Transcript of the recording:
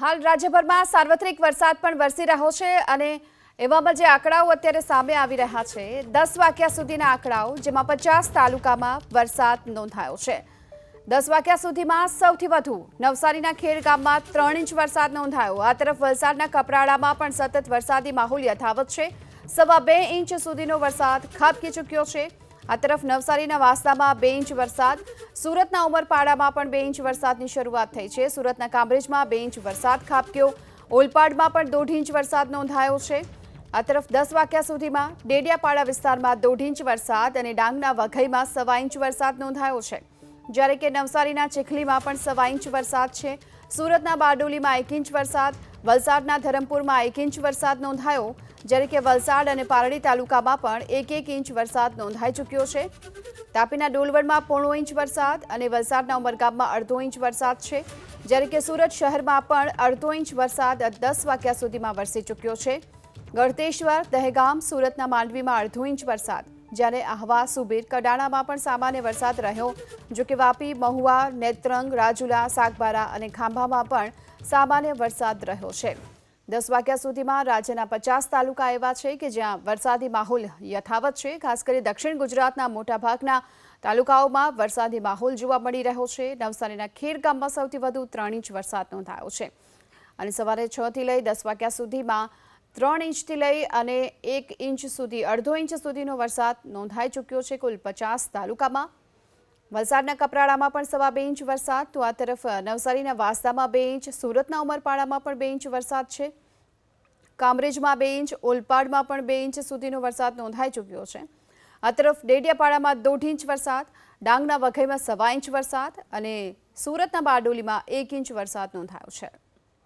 હાલ રાજ્યભરમાં સાર્વત્રિક વરસાદ પણ વરસી રહ્યો છે અને એવામાં જે આંકડાઓ અત્યારે સામે આવી રહ્યા છે, દસ વાગ્યા સુધીના આંકડાઓ, જેમાં પચાસ તાલુકામાં વરસાદ નોંધાયો છે. દસ વાગ્યા સુધીમાં સૌથી વધુ નવસારીના ખેડ ગામમાં ત્રણ ઇંચ વરસાદ નોંધાયો. આ તરફ વલસાડના કપરાડામાં પણ સતત વરસાદી માહોલ યથાવત છે. સવા બે ઇંચ સુધીનો વરસાદ ખાબકી ચૂક્યો છે. આ તરફ નવસારીના વાસદામાં બે ઇંચ વરસાદ, સુરતના ઉમરપાડામાં પણ બે ઇંચ વરસાદની શરૂઆત થઈ છે. સુરતના કામરેજમાં બે ઇંચ વરસાદ ખાબક્યો. ઓલપાડમાં પણ દોઢ ઇંચ વરસાદ નોંધાયો છે. આ તરફ દસ વાગ્યા સુધીમાં ડેડિયાપાડા વિસ્તારમાં દોઢ ઇંચ વરસાદ અને ડાંગના વઘઈમાં સવા ઇંચ વરસાદ નોંધાયો છે. જ્યારે કે નવસારીના ચીખલીમાં પણ સવા ઇંચ વરસાદ છે. સુરતના બારડોલીમાં એક ઇંચ વરસાદ, વલસાડના ધરમપુરમાં એક ઇંચ વરસાદ નોંધાયો. જ્યારે કે વલસાડ અને પારડી તાલુકામાં પણ એક એક ઇંચ વરસાદ નોંધાઈ ચૂક્યો છે. તાપીના ડોલવડમાં પોણો ઇંચ વરસાદ અને વલસાડના ઉમરગામમાં અડધો ઇંચ વરસાદ છે. જ્યારે કે સુરત શહેરમાં પણ અડધો ઇંચ વરસાદ દસ વાગ્યા સુધીમાં વરસી ચૂક્યો છે. ગળતેશ્વર, દહેગામ, સુરતના માંડવીમાં અડધો ઇંચ વરસાદ. જ્યારે આહવા, સુબીર, કડાણામાં પણ સામાન્ય વરસાદ રહ્યો, જો કે વાપી, મહુવા, નેત્રંગ, રાજુલા, સાગબારા અને ખાંભામાં પણ સામાન્ય વરસાદ રહ્યો છે. દસ વાગ્યા સુધીમાં રાજ્યના પચાસ તાલુકા એવા છે કે જ્યાં વરસાદી માહોલ યથાવત છે. ખાસ કરી દક્ષિણ ગુજરાતના મોટાભાગના તાલુકાઓમાં વરસાદી માહોલ જોવા મળી રહ્યો છે. નવસારીના ખેર ગામમાં સૌથી વધુ ત્રણ ઇંચ વરસાદ નોંધાયો છે. અને સવારે છ થી લઈ દસ વાગ્યા સુધીમાં ત્રણ ઇંચથી લઈ અને એક ઇંચ સુધી, અડધો ઇંચ સુધીનો વરસાદ નોંધાઈ ચૂક્યો છે. કુલ પચાસ તાલુકામાં વલસાડના કપરાડામાં પણ સવા બે ઇંચ વરસાદ, તો આ તરફ નવસારીના વાસદામાં બે ઇંચ, સુરતના ઉમરપાડામાં પણ બે ઇંચ વરસાદ છે. કામરેજમાં બે ઇંચ, ઓલપાડમાં પણ બે ઇંચ સુધીનો વરસાદ નોંધાઈ ચૂક્યો છે. આ તરફ ડેડિયાપાડામાં દોઢ ઇંચ વરસાદ, ડાંગના વઘઈમાં સવા ઇંચ વરસાદ અને સુરતના બારડોલીમાં એક ઇંચ વરસાદ નોંધાયો છે.